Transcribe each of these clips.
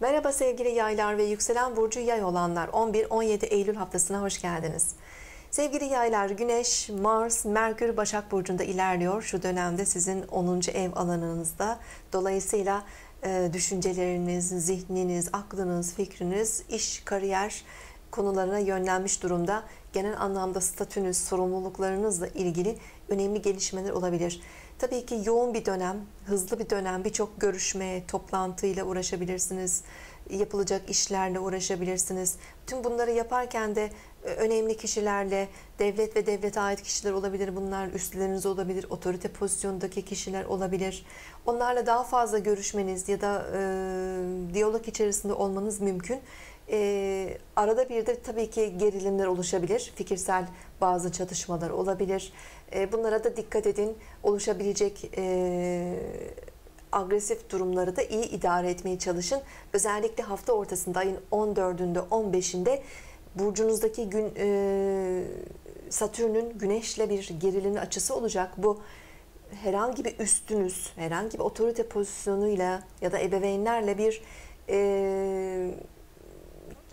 Merhaba sevgili yaylar ve yükselen burcu yay olanlar 11-17 Eylül haftasına hoş geldiniz. Sevgili yaylar Güneş, Mars, Merkür Başak Burcu'nda ilerliyor. Şu dönemde sizin 10. ev alanınızda. Dolayısıyla e, düşünceleriniz, zihniniz, aklınız, fikriniz, iş, kariyer konularına yönlenmiş durumda. Genel anlamda statünüz, sorumluluklarınızla ilgili önemli gelişmeler olabilir. Tabii ki yoğun bir dönem, hızlı bir dönem, birçok görüşme, toplantıyla uğraşabilirsiniz, yapılacak işlerle uğraşabilirsiniz. Tüm bunları yaparken de e, önemli kişilerle, devlet ve devlete ait kişiler olabilir, bunlar üstleriniz olabilir, otorite pozisyondaki kişiler olabilir. Onlarla daha fazla görüşmeniz ya da e, diyalog içerisinde olmanız mümkün. E, arada bir de tabii ki gerilimler oluşabilir, fikirsel bazı çatışmalar olabilir. E, bunlara da dikkat edin. Oluşabilecek e, agresif durumları da iyi idare etmeye çalışın. Özellikle hafta ortasında ayın 14'ünde 15'inde burcunuzdaki gün e, Satürn'ün Güneş'le bir gerilimli açısı olacak. Bu herhangi bir üstünüz, herhangi bir otorite pozisyonuyla ya da ebeveynlerle bir e,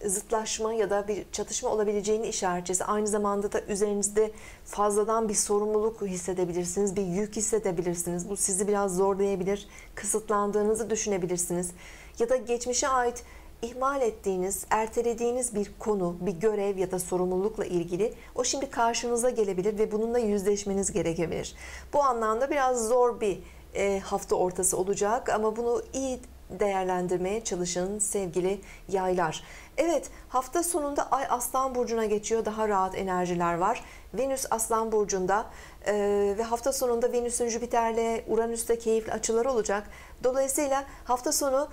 zıtlaşma ya da bir çatışma olabileceğini işaretçisi. Aynı zamanda da üzerinizde fazladan bir sorumluluk hissedebilirsiniz, bir yük hissedebilirsiniz. Bu sizi biraz zorlayabilir, kısıtlandığınızı düşünebilirsiniz. Ya da geçmişe ait ihmal ettiğiniz, ertelediğiniz bir konu, bir görev ya da sorumlulukla ilgili o şimdi karşınıza gelebilir ve bununla yüzleşmeniz gerekebilir. Bu anlamda biraz zor bir e, hafta ortası olacak ama bunu iyi değerlendirmeye çalışın sevgili yaylar. Evet hafta sonunda Ay Aslan Burcu'na geçiyor. Daha rahat enerjiler var. Venüs Aslan Burcu'nda e, ve hafta sonunda Venüs'ün Jüpiter'le Uranüs'te keyifli açıları olacak. Dolayısıyla hafta sonu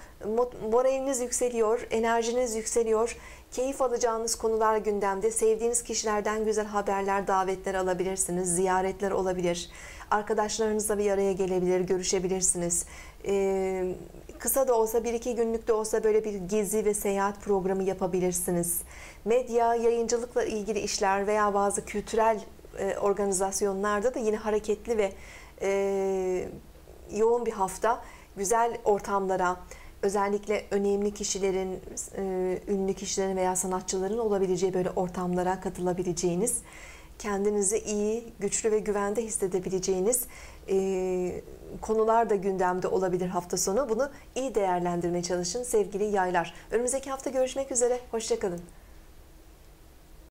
moraliniz yükseliyor, enerjiniz yükseliyor. Keyif alacağınız konular gündemde. Sevdiğiniz kişilerden güzel haberler, davetler alabilirsiniz. Ziyaretler olabilir. Arkadaşlarınızla bir araya gelebilir, görüşebilirsiniz. Ee, kısa da olsa bir iki günlük de olsa böyle bir gezi ve seyahat programı yapabilirsiniz. Medya, yayıncılıkla ilgili işler veya bazı kültürel e, organizasyonlarda da yine hareketli ve e, yoğun bir hafta güzel ortamlara, özellikle önemli kişilerin, e, ünlü kişilerin veya sanatçıların olabileceği böyle ortamlara katılabileceğiniz, kendinizi iyi, güçlü ve güvende hissedebileceğiniz e, konular da gündemde olabilir hafta sonu. Bunu iyi değerlendirmeye çalışın sevgili yaylar. Önümüzdeki hafta görüşmek üzere. Hoşçakalın.